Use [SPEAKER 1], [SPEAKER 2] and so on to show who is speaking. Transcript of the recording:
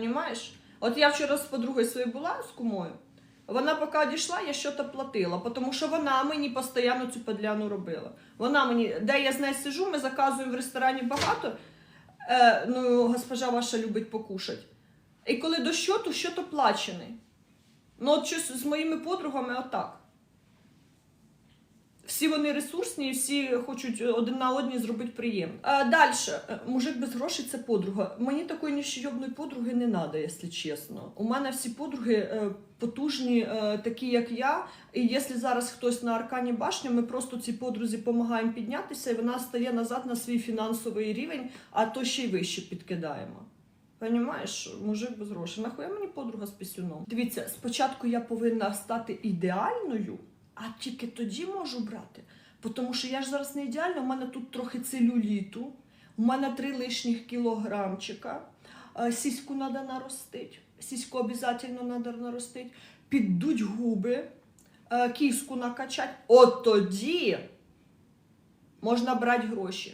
[SPEAKER 1] Понімаєш? От я вчора з подругою своєю була з кумою. Вона поки дійшла, я щось платила, тому що вона мені постійно цю подляну робила. Вона мені, де я з нею сижу, ми заказуємо в ресторані багато. Е, ну, госпожа ваша любить покушати. І коли до щоту, щот оплачений. Ну, от щось з моїми подругами отак. Всі вони ресурсні всі хочуть один на одній зробити приємно. А далі, мужик без грошей це подруга. Мені такої нещойобної подруги не треба, якщо чесно. У мене всі подруги е, потужні, е, такі як я. І якщо зараз хтось на аркані башні, ми просто цій подрузі допомагаємо піднятися, і вона стає назад на свій фінансовий рівень, а то ще й вище підкидаємо. Понімаєш, мужик без грошей. Нахуя мені подруга з пісюном? Дивіться, спочатку я повинна стати ідеальною, а тільки тоді можу брати. Тому що я ж зараз не ідеальна, у мене тут трохи целюліту, у мене три лишніх кілограмчика, е, сіську треба наростити, сіську обов'язково треба наростити, піддуть губи, е, кіску накачати. От тоді можна брати гроші.